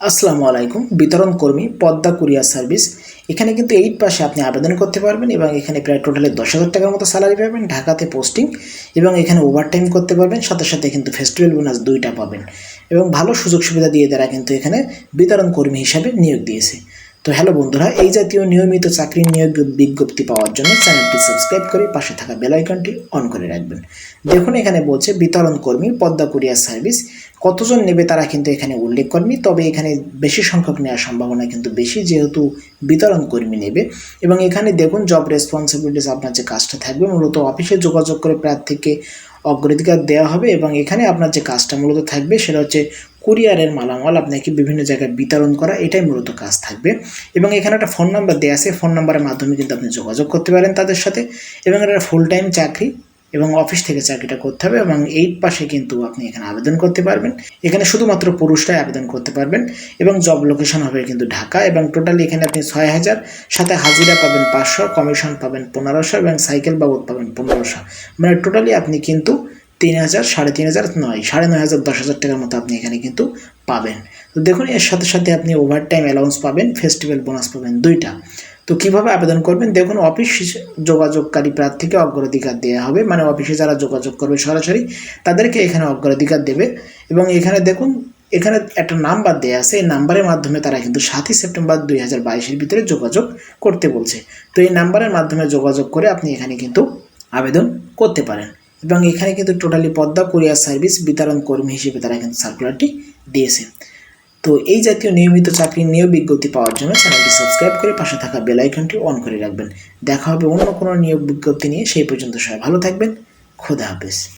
আসসালামু আলাইকুম। বিতরণ কর্মী পদ্মা কুরিয়ার সার্ভিস। এখানে কিন্তু এইট পাশে আপনি আবেদন করতে পারবেন এবং এখানে প্রায় টোটালি দশ হাজার টাকার মতো স্যালারি পাবেন, ঢাকাতে পোস্টিং এবং এখানে ওভারটাইম করতে পারবেন। সাথে সাথে কিন্তু ফেস্টিভ্যাল বোনাস দুইটা পাবেন এবং ভালো সুযোগ সুবিধা দিয়ে তারা কিন্তু এখানে বিতরণ কর্মী হিসাবে নিয়োগ দিয়েছে। তো হ্যালো বন্ধুরা, এই জাতীয় নিয়মিত চাকরি নিয়োগ বিজ্ঞপ্তি পাওয়ার জন্য চ্যানেলটি সাবস্ক্রাইব করে পাশে থাকা বেল আইকনটি অন করে রাখবেন। দেখুন, এখানে বলছে, বিতরণ কর্মী, পদ্মা কুরিয়ার সার্ভিস। কতজন নেবে তারা কিন্তু এখানে উল্লেখ করেনি তবে এখানে বেশি সংখ্যক নেওয়ার সম্ভাবনা কিন্তু বেশি যেহেতু বিতরণ কর্মী নেবে। এবং এখানে দেখুন জব রেসপন্সিবিলিটিস আপনার যে কাজটা থাকবে, মূলত অফিসে যোগাযোগ করে প্রার্থীকে অগ্রাধিকার দেওয়া হবে এবং এখানে আপনার যে কাজটা মূলত থাকবে, সেটা হচ্ছে কুরিয়ারের মালামাল আপনাকে বিভিন্ন জায়গায় বিতরণ করা, এটাই মূলত কাজ থাকবে। এবং এখানে একটা ফোন নাম্বার দেওয়া আছে ফোন নাম্বারের মাধ্যমে কিন্তু আপনি যোগাযোগ করতে পারেন তাদের সাথে। এবং এটা ফুল টাইম চাকরি এবং অফিস থেকে চাকরিটা করতে হবে এবং এইট পাশে কিন্তু আপনি এখানে আবেদন করতে পারবেন। এখানে শুধুমাত্র পুরুষরাই আবেদন করতে পারবেন এবং জব লোকেশন হবে কিন্তু ঢাকা এবং টোটালি এখানে আপনি ছয় হাজার, সাথে হাজিরা পাবেন পাঁচশো কমিশন পাবেন পনেরোশো এবং সাইকেল বাবদ পাবেন পনেরোশো। মানে টোটালি আপনি কিন্তু তিন হাজার, সাড়ে তিন হাজার, নয়, সাড়ে নয় হাজার, দশ হাজার টাকার মতো আপনি এখানে কিন্তু পাবেন। তো দেখুন, এর সাথে সাথে আপনি ওভার টাইম অ্যালাউন্স পাবেন ফেস্টিভ্যাল বোনাস পাবেন দুইটা। তো কীভাবে আবেদন করবেন? দেখুন অফিস যোগাযোগকারী প্রার্থীকে অগ্রাধিকার দেওয়া হবে। মানে অফিসে যারা যোগাযোগ করবে সরাসরি, তাদেরকে এখানে অগ্রাধিকার দেবে। এবং এখানে দেখুন, এখানে একটা নাম্বার দেওয়া আছে। এই নাম্বারের মাধ্যমে তারা কিন্তু সাতই সেপ্টেম্বর দুই হাজার বাইশের ভিতরে যোগাযোগ করতে বলছে। তো এই নাম্বারের মাধ্যমে যোগাযোগ করে আপনি এখানে কিন্তু আবেদন করতে পারেন। এবং এখানে কিন্তু টোটালি পদ্মা কুরিয়ার সার্ভিস বিতরণ কর্মী হিসেবে তারা কিন্তু সার্কুলারটি দিয়েছে। তো এই জাতীয় নিয়মিত চাকরি নিয়োগ বিজ্ঞপ্তি পাওয়ার জন্য চ্যানেলটি সাবস্ক্রাইব করে পাশে থাকা বেল আইকনটি অন করে রাখবেন। দেখা হবে অন্য কোনো নিয়োগ বিজ্ঞপ্তি নিয়ে। সেই পর্যন্ত সবাই ভালো থাকবেন। খোদা হাফেজ।